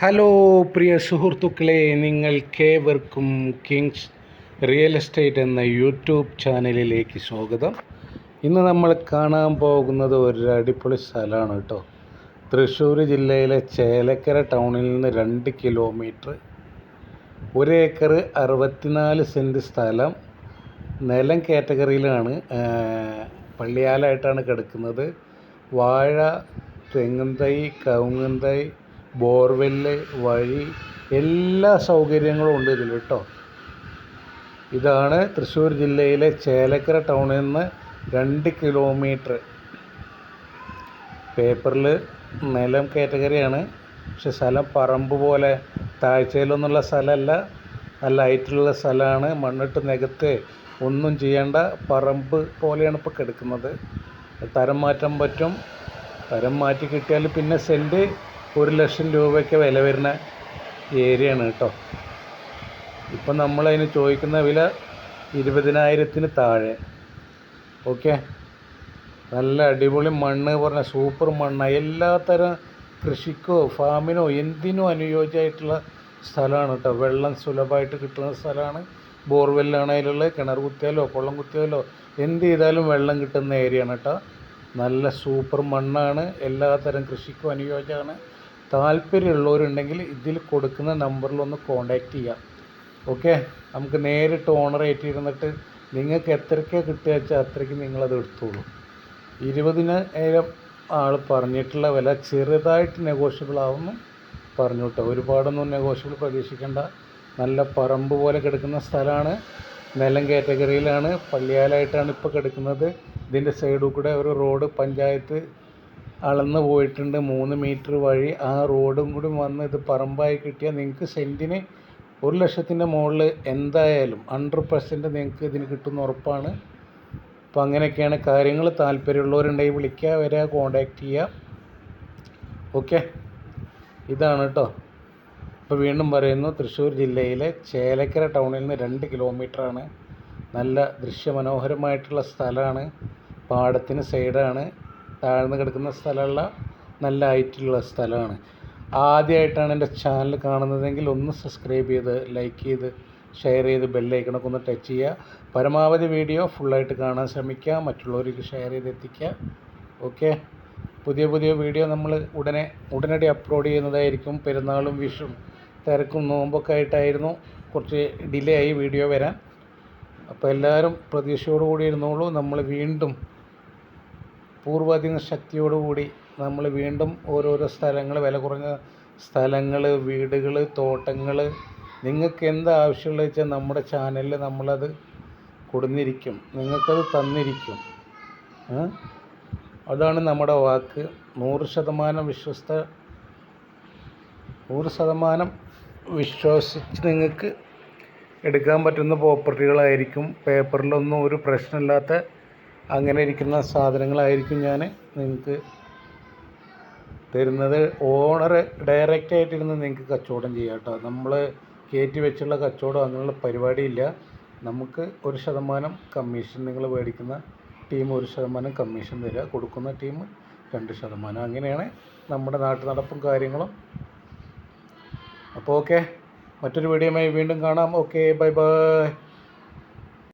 Hello പ്രിയ സുഹൃത്തുക്കളെ നിങ്ങൾ നിങ്ങൾക്കേവർക്കും കിങ്സ് റിയൽ എസ്റ്റേറ്റ് എന്ന യൂട്യൂബ് ചാനലിലേക്ക് സ്വാഗതം. ഇന്ന് നമ്മൾ കാണാൻ പോകുന്നത് ഒരു അടിപൊളി സ്ഥലമാണ് കേട്ടോ. തൃശ്ശൂർ ജില്ലയിലെ ചേലക്കര ടൗണിൽ നിന്ന് രണ്ട് കിലോമീറ്റർ ഒരു ഏക്കർ അറുപത്തിനാല് സെന്റ് സ്ഥലം. നിലം കാറ്റഗറിയിലാണ് പള്ളിയാലായിട്ടാണ് കിടക്കുന്നത്. വാഴ തെങ്ങും തൈ കവുങ്ങും തൈ ബോർവെല്ല് വഴി എല്ലാ സൗകര്യങ്ങളും ഉണ്ട് ഇതിൽ കേട്ടോ. ഇതാണ് തൃശ്ശൂർ ജില്ലയിലെ ചേലക്കര ടൗണിൽ നിന്ന് രണ്ട് കിലോമീറ്റർ. പേപ്പറിൽ നിലം കാറ്റഗറിയാണ്. പക്ഷെ സ്ഥലം പറമ്പ് പോലെ താഴ്ചയിലൊന്നുള്ള സ്ഥലമല്ല. നല്ല ഹൈറ്റിലുള്ള സ്ഥലമാണ്. മണ്ണിട്ട് നികത്ത് ഒന്നും ചെയ്യേണ്ട പറമ്പ് പോലെയാണ് ഇപ്പോൾ കിടക്കുന്നത്. തരം മാറ്റം പറ്റും. തരം മാറ്റി കിട്ടിയാൽ പിന്നെ സെന്റ് ഒരു ലക്ഷം രൂപയ്ക്ക് വില വരുന്ന ഏരിയയാണ് കേട്ടോ. ഇപ്പം നമ്മളതിന് ചോദിക്കുന്ന വില ഇരുപതിനായിരത്തിന് താഴെ. ഓക്കെ? നല്ല അടിപൊളി മണ്ണ് പറഞ്ഞ സൂപ്പർ മണ്ണാണ് എല്ലാത്തരം കൃഷിക്കോ ഫാമിനോ എന്തിനോ അനുയോജ്യമായിട്ടുള്ള സ്ഥലമാണ് കേട്ടോ. വെള്ളം സുലഭമായിട്ട് കിട്ടുന്ന സ്ഥലമാണ്. ബോർവെല്ലാണ് കിണർ കുത്തിയാലോ കുളം കുത്തിയാലോ എന്ത് ചെയ്താലും വെള്ളം കിട്ടുന്ന ഏരിയയാണ് കേട്ടോ. നല്ല സൂപ്പർ മണ്ണാണ്. എല്ലാത്തരം കൃഷിക്കും അനുയോജ്യമാണ്. താല്പര്യമുള്ളവരുണ്ടെങ്കിൽ ഇതിൽ കൊടുക്കുന്ന നമ്പറിൽ ഒന്ന് കോണ്ടാക്ട് ചെയ്യാം. ഓക്കെ നമുക്ക് നേരിട്ട് ഓണർ ഏറ്റിരുന്നിട്ട് നിങ്ങൾക്ക് എത്രയ്ക്ക് കിട്ടുക വെച്ചാൽ അത്രയ്ക്ക് നിങ്ങളത് എടുത്തോളൂ. ഇരുപതിനായിരം ആൾ പറഞ്ഞിട്ടുള്ള വില ചെറുതായിട്ട് നെഗോഷ്യബിൾ ആവുമെന്ന് പറഞ്ഞു കേട്ടോ ഒരുപാടൊന്നും നെഗോഷ്യബിൾ പ്രതീക്ഷിക്കേണ്ട. നല്ല പറമ്പ് പോലെ കിടക്കുന്ന സ്ഥലമാണ്. നിലം കാറ്റഗറിയിലാണ് പള്ളിയാലായിട്ടാണ് ഇപ്പോൾ കിടക്കുന്നത്. ഇതിന്റെ സൈഡിൽ കൂടെ ഒരു റോഡ് പഞ്ചായത്ത് അളന്ന് പോയിട്ടുണ്ട്. മൂന്ന് മീറ്റർ വഴി ആ റോഡും കൂടി വന്ന് ഇത് പറമ്പായി കിട്ടിയാൽ നിങ്ങൾക്ക് സെന്റിന് ഒരു ലക്ഷത്തിന്റെ മുകളിൽ എന്തായാലും ഹൺഡ്രഡ് പെർസെന്റ് നിങ്ങൾക്ക് ഇതിന് കിട്ടുന്ന ഉറപ്പാണ്. അപ്പോൾ അങ്ങനെയൊക്കെയാണ് കാര്യങ്ങൾ. താല്പര്യമുള്ളവരുണ്ടെങ്കിൽ വിളിക്കുക വരിക കോണ്ടാക്ട് ചെയ്യുക. ഓക്കെ ഇതാണ് കേട്ടോ. ഇപ്പോൾ വീണ്ടും പറയുന്നു തൃശ്ശൂർ ജില്ലയിലെ ചേലക്കര ടൗണിൽ നിന്ന് രണ്ട് കിലോമീറ്ററാണ്. നല്ല ദൃശ്യമനോഹരമായിട്ടുള്ള സ്ഥലമാണ്. പാടത്തിന് സൈഡാണ് താഴ്ന്ന് കിടക്കുന്ന സ്ഥലമുള്ള നല്ല ഹൈറ്റുള്ള സ്ഥലമാണ്. ആദ്യമായിട്ടാണ് എന്റെ ചാനൽ കാണുന്നതെങ്കിൽ ഒന്ന് സബ്സ്ക്രൈബ് ചെയ്ത് ലൈക്ക് ചെയ്ത് ഷെയർ ചെയ്ത് ബെല്ലൈക്കണൊക്കെ ഒന്ന് ടച്ച് ചെയ്യുക. പരമാവധി വീഡിയോ ഫുള്ളായിട്ട് കാണാൻ ശ്രമിക്കുക. മറ്റുള്ളവർക്ക് ഷെയർ ചെയ്ത് എത്തിക്കുക. ഓക്കെ പുതിയ പുതിയ വീഡിയോ നമ്മൾ ഉടനെ ഉടനടി അപ്ലോഡ് ചെയ്യുന്നതായിരിക്കും. പെരുന്നാളും വിഷും തിരക്കും നോമ്പൊക്കെ ആയിട്ടായിരുന്നു. കുറച്ച് ഡിലേ ആയി വീഡിയോ വരാൻ. അപ്പോൾ എല്ലാവരും പ്രതീക്ഷയോടുകൂടി ഇരുന്നോളൂ. നമ്മൾ വീണ്ടും പൂർവാധിക ശക്തിയോടുകൂടി നമ്മൾ വീണ്ടും ഓരോരോ സ്ഥലങ്ങൾ വില കുറഞ്ഞ സ്ഥലങ്ങൾ വീടുകൾ തോട്ടങ്ങൾ. നിങ്ങൾക്ക് എന്ത് ആവശ്യമുള്ളത് വെച്ചാൽ നമ്മുടെ ചാനലിൽ നമ്മളത് കൊടുന്നിരിക്കും. നിങ്ങൾക്കത് തന്നിരിക്കും. അതാണ് നമ്മുടെ വാക്ക്. നൂറ് ശതമാനം വിശ്വസ്ത നൂറ് ശതമാനം വിശ്വസിച്ച് നിങ്ങൾക്ക് എടുക്കാൻ പറ്റുന്ന പ്രോപ്പർട്ടികളായിരിക്കും പേപ്പറിലൊന്നും ഒരു പ്രശ്നമില്ലാത്ത അങ്ങനെ ഇരിക്കുന്ന സാധനങ്ങളായിരിക്കും ഞാൻ നിങ്ങൾക്ക് തരുന്നത്. ഓണർ ഡയറക്റ്റ് ആയിട്ടിരുന്ന് നിങ്ങൾക്ക് കച്ചവടം ചെയ്യാം കേട്ടോ. നമ്മൾ കയറ്റി വെച്ചുള്ള കച്ചവടം അങ്ങനെയുള്ള പരിപാടിയില്ല. നമുക്ക് ഒരു ശതമാനം കമ്മീഷൻ നിങ്ങൾ മേടിക്കുന്ന ടീം ഒരു ശതമാനം കമ്മീഷൻ തരിക. കൊടുക്കുന്ന ടീം രണ്ട് ശതമാനം. അങ്ങനെയാണ് നമ്മുടെ നാട്ടു നടപ്പും കാര്യങ്ങളും. അപ്പോൾ ഓക്കെ മറ്റൊരു വീഡിയോയുമായി വീണ്ടും കാണാം. Okay bye bye